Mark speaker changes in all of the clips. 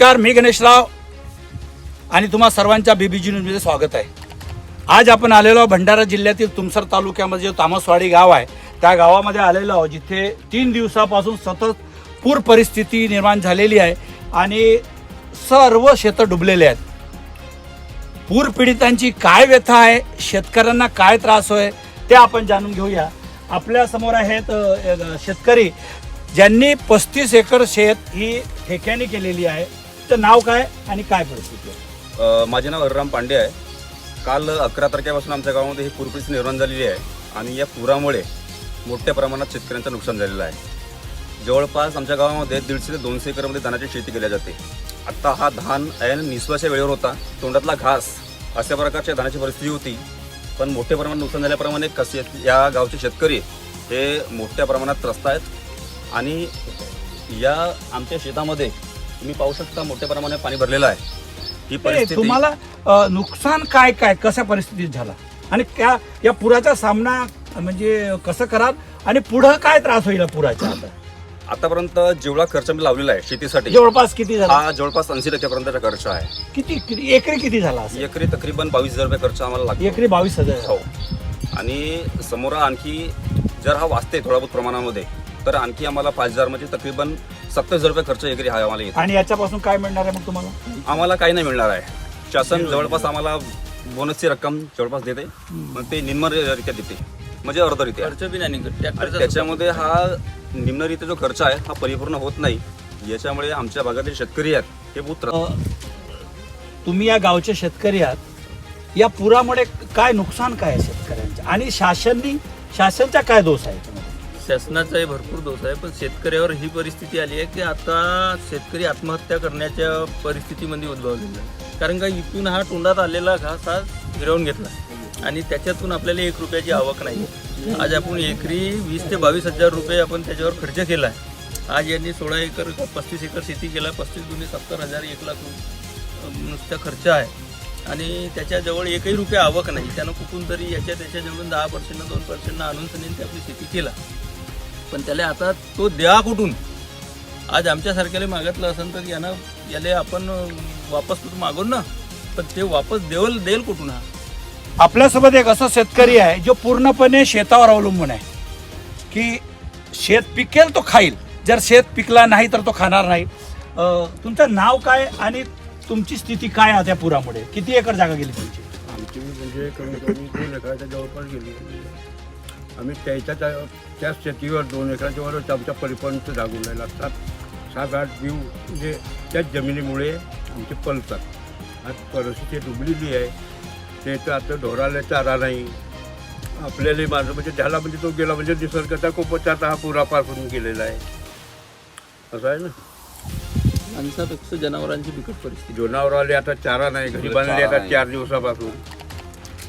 Speaker 1: नमस्कार मी गणेशराव आणि तुम्हा सर्वांच्या बीबीजी न्यूजमध्ये स्वागत आहे. आज आपण आलेलो आहोत भंडारा जिल्ह्यातील तुमसर तालुक्यामध्ये जे तामसवाडी गाव आहे त्या गावामध्ये आलेलो आहोत जिथे तीन दिवसापासून सतत पूर परिस्थिती निर्माण झालेली आहे आणि सर्व शेतं डुबलेले आहेत. पूर पीडितांची काय व्यथा आहे शेतकऱ्यांना काय त्रास होय ते आपण जाणून घेऊया. आपल्यासमोर आहेत शेतकरी ज्यांनी पस्तीस एकर शेत ही ठेक्याने केलेली आहे. तुमचं नाव काय आणि काय परिस्थिती आहे?
Speaker 2: अ, माझे नाव हरराम पांडे आहे. काल अकरा तारखेपासून आमच्या गावामध्ये ही पूरपरिस्थिती निर्माण झालेली आहे आणि या पुरामुळे मोठ्या प्रमाणात शेतकऱ्यांचं नुकसान झालेलं आहे. जवळपास आमच्या गावामध्ये दीडशे ते दोनशे एकरमध्ये धानाची शेती केली जाते. आत्ता हा धान ऐन निसवाच्या वेळेवर होता तोंडातला घास अशा प्रकारच्या धानाची परिस्थिती होती. पण मोठ्या प्रमाणात नुकसान झाल्याप्रमाणे कसे या गावचे शेतकरी हे मोठ्या प्रमाणात त्रस्त आहेत. आणि या आमच्या शेतामध्ये तुम्ही पाहू शकता मोठ्या प्रमाणात पाणी भरलेलं आहे. ही परिस्थिती
Speaker 1: तुम्हाला अ, नुकसान काय काय? कशा परिस्थितीत झाला? आणि त्या या पुराचा सामना म्हणजे कसं कराल? आणि पुढं काय त्रास होईल या पुराचा आता?
Speaker 2: आतापर्यंत जेवढा खर्च मी लावलेला आहे शेतीसाठी
Speaker 1: जवळपास किती झाला?
Speaker 2: हा जवळपास ऐंशी टक्क्यापर्यंतचा खर्च आहे.
Speaker 1: किती किती एकरी किती झाला असेल?
Speaker 2: एकरी तकरीबन बावीस हजार रुपये खर्च आम्हाला लागतो.
Speaker 1: एकरी बावीस हजार.
Speaker 2: हो. आणि समोर आणखी जर हा वाचते थोडा बहुत प्रमाणामध्ये तर आणखी आम्हाला पाच हजार म्हणजे तकरीबन सत्तर हजार रुपये खर्च एकरी हा आम्हाला येतो.
Speaker 1: आणि याच्यापासून काय मिळणार आहे मग तुम्हाला?
Speaker 2: आम्हाला काही नाही मिळणार आहे. शासन जवळपास आम्हाला बोनसची रक्कम जवळपास देते. मग ते निम्नरित्या देते. म्हणजे अर्धरित्या.
Speaker 3: खर्च बी नाही निघत.
Speaker 2: आणि
Speaker 3: ट्रॅक्टरचा
Speaker 2: त्याच्यामध्ये हा निम्नरित्या जो खर्च आहे हा परिपूर्ण होत नाही. याच्यामुळे आमच्या भागातील शेतकरी आहेत हे बहुत त्र-
Speaker 1: अ, तुम्ही या गावचे शेतकरी आहात. या पुरामुळे काय नुकसान काय आहे शेतकऱ्यांचं? आणि शासननी शासनचा काय दोष आहे?
Speaker 3: शासनाचाही भरपूर दोष आहे पण शेतकऱ्यावर ही परिस्थिती आली आहे की आता शेतकरी आत्महत्या करण्याच्या परिस्थितीमध्ये उद्भवलेला आहे. कारण का इथून हा तोंडात आलेला घास हा फिरवून घेतला आणि त्याच्यातून आपल्याला एक रुपयाची आवक नाही आज आपण एकरी वीस ते बावीस हजार रुपये आपण त्याच्यावर खर्च केला आहे. आज यांनी सोळा एकर पस्तीस एकर शेती केला पस्तीस दोन्ही सत्तर हजार एक लाख नुसता खर्च आहे. आणि त्याच्याजवळ एकही रुपये आवक नाही. त्यानं कुठून तरी याच्या त्याच्याजवळून दहा पर्सेंट दोन पर्सेंट आणून त्यांनी ते आपली शेती केला. पण त्याला आता तो द्या कुठून? आज आमच्यासारख्याला मागितलं असेल तर यानं याला आपण वापस कुठून मागून ना? पण ते वापस देवल देईल कुठून हा?
Speaker 1: आपल्यासोबत एक असा शेतकरी आहे जो पूर्णपणे शेतावर अवलंबून आहे. की शेत पिकेल तो खाईल. जर शेत पिकला नाही तर तो खाणार नाही. अ, तुमचं नाव काय आणि तुमची स्थिती काय आहे त्या पुरामुळे? किती एकर जागा गेली तुमची?
Speaker 4: आमची म्हणजे कमी कमी दोन एकराच्या जवळपास गेली. आम्ही त्याच्या त्या- त्याच शेतीवर दोन एकराच्या वरच आमच्या परिपंत जागून राहिला. सात सात आठ जीव म्हणजे त्याच जमिनीमुळे आमचे पलतात आज परिस्थिती डुबलेली आहे. ते तर आता ढोराला चारा नाही. आपल्याला माझं म्हणजे झाला म्हणजे तो गेला म्हणजे निसर्गाचा खूपच आता हा पुरापार करून गेलेला आहे. असं आहे ना?
Speaker 3: माणसापेक्षा जनावरांची बिकट परिस्थिती.
Speaker 4: जनावराले आता चारा नाही. घरी बांधले आता. चार दिवसापासून?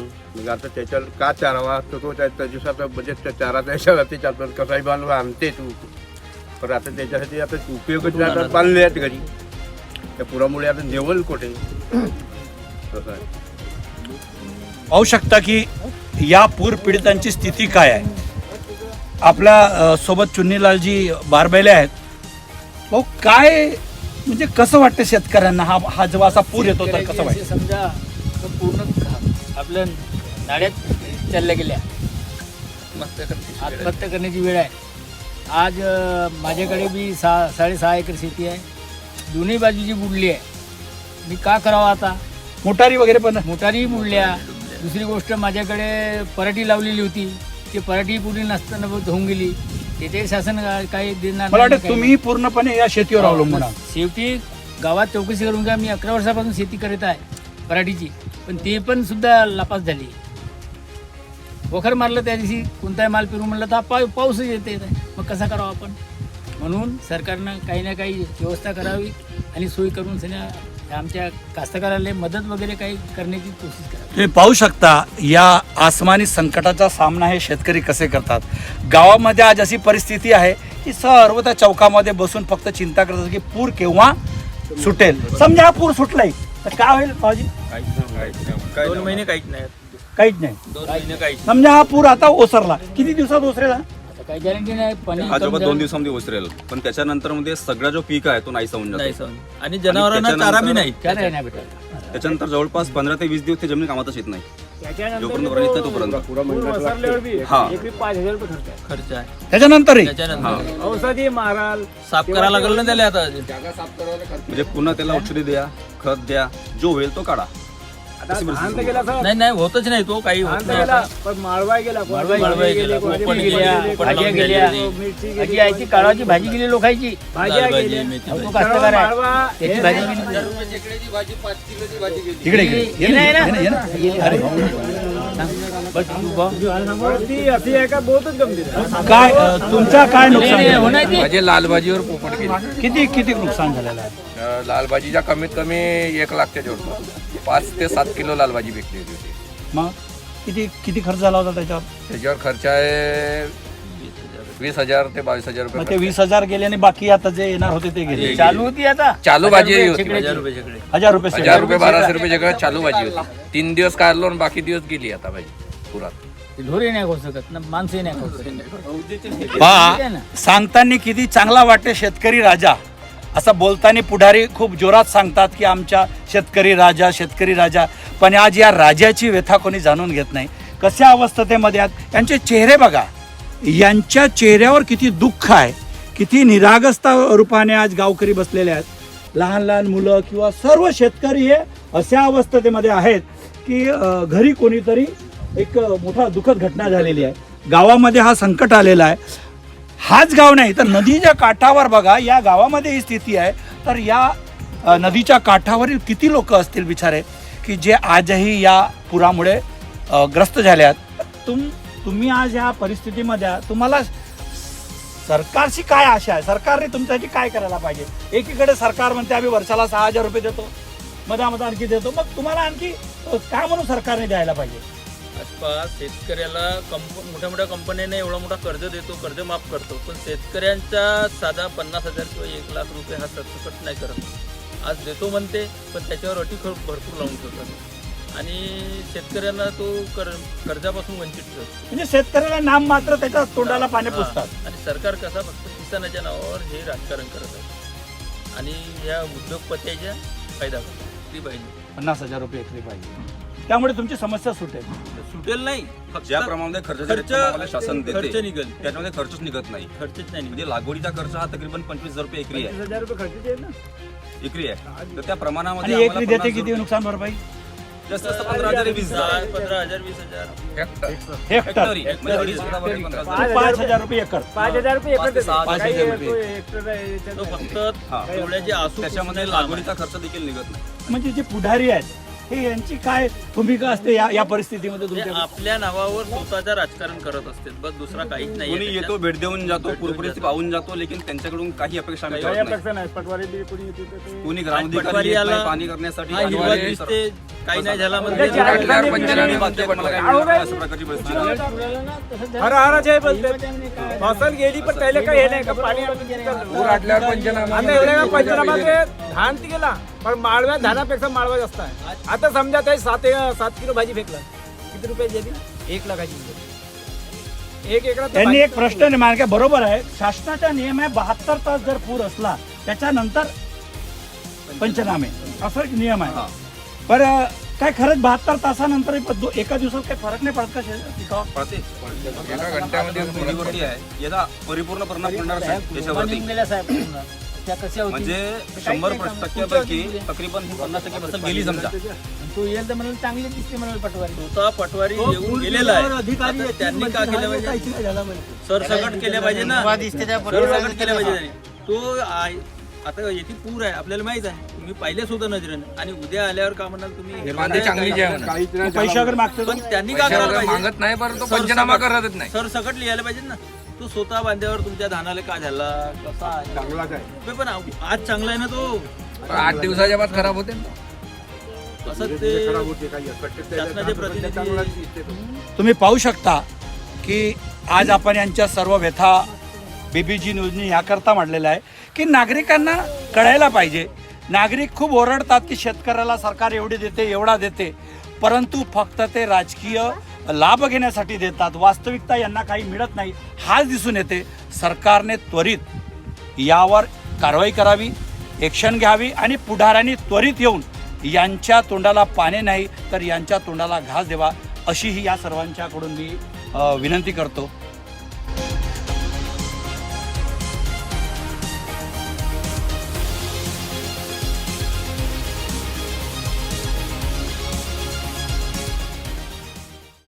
Speaker 4: मग आता त्याच्या का चारावा तर तो त्या त्या दिवसाचा म्हणजे त्या चारा त्याच्या त्याच्यातून कसाही बांधवा आणते तू. पण आता त्याच्यासाठी आता उपयोगच नाही. आता बांधले आहेत घरी. त्या पुरामुळे आता जेवल कुठे? तसं आहे.
Speaker 1: पाहू शकता की या पूर पीडितांची स्थिती काय आहे? आपल्या अ, सोबत चुन्नीलालजी बारबेले आहेत. भाऊ काय म्हणजे कसं वाटतं शेतकऱ्यांना? हा हा जेव्हा असा पूर येतो तर कसं
Speaker 5: शेतकऱ्याचे
Speaker 1: वाटतं?
Speaker 5: समजा तो पूर्ण आपल्या नाड्यात चालल्या गेल्या.
Speaker 3: मस्त करते.
Speaker 5: आत्महत्या करण्याची वेळ आहे. आज माझ्याकडे बी सहा साडेसहा एकर शेती आहे. दोन्ही बाजूची बुडली आहे. मी का करावं आता?
Speaker 1: मोटारी वगैरे पण?
Speaker 5: मोटारी बुडल्या. दुसरी गोष्ट माझ्याकडे पराठी लावलेली होती. ती पराठी पुढे नसताना होऊन गेली. तिथे शासन का- काही देणार
Speaker 1: मला वाटतं तुम्ही पूर्णपणे या शेतीवर अवलंबून आहात.
Speaker 5: शेवटी गावात चौकशी करून का मी अकरा वर्षापासून शेती करत आहे पराठीची. पण ते पण सुद्धा लापास झाली. वखर मारलं त्या दिवशी कोणताही माल पेरू म्हणलं तर पा पाऊस येते. मग कसा करावा आपण? म्हणून सरकारनं काही ना काही व्यवस्था करावी आणि सोयी करून सगळ्या आमच्या कास्तकाराला मदत वगैरे काही करण्याची कोशिश करा
Speaker 1: तुम्ही पाहू शकता या आसमानी संकटाचा सामना हे शेतकरी कसे करतात. गावामध्ये आज अशी परिस्थिती आहे की सर्व त्या चौकामध्ये बसून फक्त चिंता करतात की पूर केव्हा सुटेल. समजा हा पूर सुटलाय. तर काय होईल भाऊजी
Speaker 3: दोन महिने काहीच नाही.
Speaker 1: काहीच नाही.
Speaker 3: दोन महिने काहीच
Speaker 1: समजा हा पूर आता ओसरला किती दिवसात ओसरेला?
Speaker 5: काही गॅरंटी नाही पाणी
Speaker 2: हा
Speaker 5: कमी
Speaker 2: जवळपास
Speaker 5: झालं.
Speaker 2: दोन दिवसामध्ये ओसरेल पण त्याच्यानंतरमध्ये सगळा जो पीक आहे तो नाही होऊन
Speaker 3: नाही
Speaker 2: जातो.
Speaker 3: आणि जनावरांना चारा बी
Speaker 2: त्याच्यानंतर-
Speaker 3: नाही
Speaker 5: काय नाही नाही भेटत.
Speaker 2: त्याच्यानंतर जवळपास पंधरा ते वीस दिवस ते जमीन कामातच येत नाही. जोपर्यंत भरण येत नाही तोपर्यंत.
Speaker 4: पुरा महिन्यात लागते.
Speaker 2: हा.
Speaker 3: खर्च आहे. त्याच्यानंतर.
Speaker 4: औषधी माराल
Speaker 3: साफ करायला लागलं ना त्याला आता.
Speaker 2: म्हणजे पुन्हा त्याला औषधी द्या खत द्या जो होईल तो काढा.
Speaker 3: नाही नाही होतच नाही तो काही होत नाही आता.
Speaker 4: गेला
Speaker 5: माळवा
Speaker 3: माळवा गेला, पोपट
Speaker 5: गेली, भाज्या
Speaker 3: लावून
Speaker 5: गेल्या.
Speaker 4: मिरची
Speaker 5: भाजी यायची काळाची भाजी गेली लोकांची.
Speaker 3: लाल भाजी, मेथी
Speaker 5: अहो, तो
Speaker 3: भाजी.
Speaker 5: कास्तकार आहे
Speaker 4: माळवा
Speaker 5: त्याची भाजी गेली.
Speaker 1: इकडे इकडे. ये ना, ये ना, ये ना, ये ना.
Speaker 5: बस तू उभा.
Speaker 4: ती अशी आहे का? बहुतच गंभीर आहे.
Speaker 1: काय अ, तुमचा काय नुकसान झालं?
Speaker 6: म्हणजे लालभाजीवर पोपट गेली.
Speaker 1: किती किती नुकसान झालेलं आहे?
Speaker 6: अं, लालभाजीच्या कमीत कमी एक लाखच्या जोडतो पाच ते सात किलो लालभाजी विकली होती
Speaker 1: मग किती किती खर्च झाला होता त्याच्यावर?
Speaker 6: त्याच्यावर खर्च आहे वीस हजार ते बावीस हजार
Speaker 1: मग ते
Speaker 6: रुपये
Speaker 1: वीस हजार गेले आणि बाकी आता जे येणार होते ते गेले.
Speaker 5: चालू होती आता?
Speaker 6: चालू भाजी होती.
Speaker 3: हजार रुपये
Speaker 1: हजार रुपये
Speaker 6: हजार
Speaker 1: शेकडा.
Speaker 6: रुपये बाराशे रुपये जगह चालू भाजी होती. तीन दिवस काढलो आणि बाकी दिवस गेली आता भाजी पुरात.
Speaker 5: ढोरे नाही खाऊ शकत ना माणसंही नाही खाऊ शकत
Speaker 1: पहा सांगताना किती चांगला वाटते शेतकरी राजा. असं बोलताना पुढारी खूप जोरात सांगतात की आमच्या शेतकरी राजा शेतकरी राजा. पण आज या राजाची व्यथा कोणी जाणून घेत नाही. कशा अवस्थेमध्ये आहेत? यांचे चेहरे बघा. यांच्या चेहऱ्यावर किती दुःख आहे. किती निरागसता रूपाने आज गावकरी बसलेले आहेत. लहान लहान मुलं किंवा सर्व शेतकरी हे अशा अवस्थेमध्ये आहेत की घरी कोणीतरी एक मोठा दुःखद घटना झालेली आहे. गावामध्ये हा संकट आलेला आहे. हाच गाव नाही तर नदीच्या काठावर बघा या गावामध्ये ही स्थिती आहे. तर या नदीच्या काठावरील किती लोक असतील बिचारे की जे आजही या पुरामुळे ग्रस्त झाले आहेत. तुम तुम्ही आज या परिस्थितीमध्ये तुम्हाला सरकारची काय आशा आहे? सरकारने तुमच्यासाठी काय करायला पाहिजे? एकीकडे सरकार म्हणते आम्ही वर्षाला सहा हजार रुपये देतो मधामध्ये आणखी देतो. मग तुम्हाला आणखी काय म्हणून सरकारने द्यायला पाहिजे?
Speaker 3: आसपास शेतकऱ्याला कंप मोठ्या मोठ्या कंपन्यांना एवढा मोठा कर्ज देतो कर्ज माफ करतो. पण शेतकऱ्यांचा साधा पन्नास हजार किंवा एक लाख रुपये हा सरसकट नाही करत. आज देतो म्हणते पण त्याच्यावर अटी खूप भरपूर लावून ठेवतात. आणि शेतकऱ्यांना तो कर कर्जापासून वंचित ठेवतो.
Speaker 1: म्हणजे शेतकऱ्याला नाम मात्र त्याच्या तोंडाला पाणी. पुसतात.
Speaker 3: आणि सरकार कसा फक्त किसानाच्या नावावर हे राजकारण करत आहे. आणि ह्या उद्योगपत्याच्या फायदा करतो ती पाहिजे.
Speaker 1: पन्नास हजार रुपये एकरी पाहिजे. त्यामुळे तुमची समस्या सुटेल.
Speaker 3: सुटेल नाही. फक्त
Speaker 2: ज्या प्रमाणामध्ये खर्च
Speaker 3: खर्च
Speaker 2: शासन
Speaker 3: खर्च निघेल.
Speaker 2: त्याच्यामध्ये खर्चच निघत नाही.
Speaker 3: खर्चच नाही.
Speaker 2: म्हणजे लागवडीचा खर्च हा तकरीबन पंचवीस हजार रुपये एकरी आहे.
Speaker 4: हजार रुपये खर्च आहे ना?
Speaker 2: एकरी आहे. तर त्या प्रमाणामध्ये आम्हाला
Speaker 1: एकरी देते किती
Speaker 2: रुपये-
Speaker 1: नुकसान भरपाई?
Speaker 2: जास्त जास्त पंधरा हजार वीस हजार.
Speaker 3: पंधरा हजार वीस हजार.
Speaker 1: हेक्टर.
Speaker 2: हेक्टरी. म्हणजे अडीच हजारावर पंधरा हजार.
Speaker 1: पाच हजार रुपये एकर.
Speaker 4: पाच हजार रुपये
Speaker 2: पाच सहा
Speaker 1: हजार. रुपये.
Speaker 4: तो.
Speaker 3: फक्त
Speaker 2: हा.
Speaker 3: आसू
Speaker 2: त्याच्यामध्ये
Speaker 3: काम
Speaker 2: लागवडीचा खर्च देखील निघत नाही.
Speaker 1: म्हणजे जे पुढारी आहेत हे यांची काय भूमिका असते या या परिस्थितीमध्ये.
Speaker 3: ते
Speaker 1: तुमच्या
Speaker 3: आपल्या नावावर स्वतःचं राजकारण करत असते बस दुसरा काहीच नाही
Speaker 2: कोणी येतो. भेट देऊन जातो
Speaker 3: भेट देऊन जातो.
Speaker 2: पाहून जातो लेकिन त्यांच्याकडून काही अपेक्षा आम्ही
Speaker 4: काही
Speaker 2: करत नाही.
Speaker 4: अपेक्षा नाही. पटवारी बी कोणी येते तर ते-
Speaker 2: कोणी
Speaker 3: आज
Speaker 2: ग्रामधिकारी
Speaker 3: पटवारी
Speaker 2: येत नाही
Speaker 3: आला,
Speaker 2: पाणी करण्यासाठी आणि
Speaker 3: हिरवा
Speaker 2: वाले
Speaker 3: दिसते काही नाही झाला म्हणजे
Speaker 4: त्याची
Speaker 3: म्हणजे
Speaker 4: आठवण
Speaker 2: आणि
Speaker 4: पंचनामे
Speaker 2: बाकी मला काही मिळणार नाही अशा प्रकारची परिस्थिती. आहे.
Speaker 4: हर हराचे आहे बोलते फसल गेली पण त्याला काही हे नाही का? पाणी
Speaker 6: पूर आटल्यावर पंचनामा
Speaker 4: एवढ्या पंचनामा ते धान ती गेला. पण माळव्या धानापेक्षा माळवा जास्त आहे. आता समजा ते सात सात किलो भाजी फेकला. किती रुपये गेली एक लाखाची एक एकरात
Speaker 1: त्यांनी एक प्रश्न निर्माण केला. बरोबर आहे. शासनाचा नियम आहे बहात्तर तास जर पूर असला त्याच्यानंतर पंचनामे. असा एक नियम आहे. पण अं, काय खरंच बहात्तर तासानंतर एक दो- एका दिवसात काही फरक नाही पडत का
Speaker 6: एका घंट्यामध्ये
Speaker 2: नदीवरती आहे. याचा परिपूर्ण परिणाम पडणार त्याच्यावरती
Speaker 5: त्या कशा
Speaker 2: म्हणजे शंभर टक्क्यापैकी तकरीबन पन्नास टक्के फसल गेली समजा.
Speaker 5: तू येईल तर म्हणाल चांगली दिसते म्हणाल पटवारी.
Speaker 3: स्वतः पटवारी येऊन गेलेला आहे. आता त्यांनी का केलं पाहिजे? सरसकट केल्या पाहिजे ना. सरसकट केल्या पाहिजे. तो आता येथे पूर आहे आपल्याला माहीत आहे. तुम्ही पाहिले सुद्धा नजरेनं. आणि उद्या आल्यावर का म्हणाल तुम्ही?
Speaker 6: चांगली
Speaker 1: पैसे वगैरे मागतो
Speaker 3: पण त्यांनी का करायला पाहिजे?
Speaker 6: मागत नाही परंतु पंचनामा करतच नाही.
Speaker 3: सरसकट लिहायला पाहिजे ना. तू स्वतः बांध्यावर तुमच्या धानाला का झाला? कसा आहे?
Speaker 4: चांगलाच आहे
Speaker 3: बे पण आज चांगला आहे ना तो?
Speaker 6: आठ दिवसाच्या बाद खराब होते ना.
Speaker 3: असं ते शासनाचे प्रतिनिधी
Speaker 1: तुम्ही पाहू शकता की आज आपण यांच्या सर्व व्यथा बीबीजी न्यूजनी याकरता मांडलेल्या आहे की नागरिकांना कळायला पाहिजे. नागरिक खूप ओरडतात की शेतकऱ्याला सरकार एवढी देते एवढा देते. परंतु फक्त ते राजकीय लाभ घेण्यासाठी देतात. वास्तविकता यांना काही मिळत नाही. हाच दिसून येते. सरकारने त्वरित यावर कारवाई करावी ॲक्शन घ्यावी आणि पुढाऱ्यांनी त्वरित येऊन यांच्या तोंडाला पाने नाही तर यांच्या तोंडाला घास द्यावा अशीही या सर्वांच्याकडून मी विनंती करतो.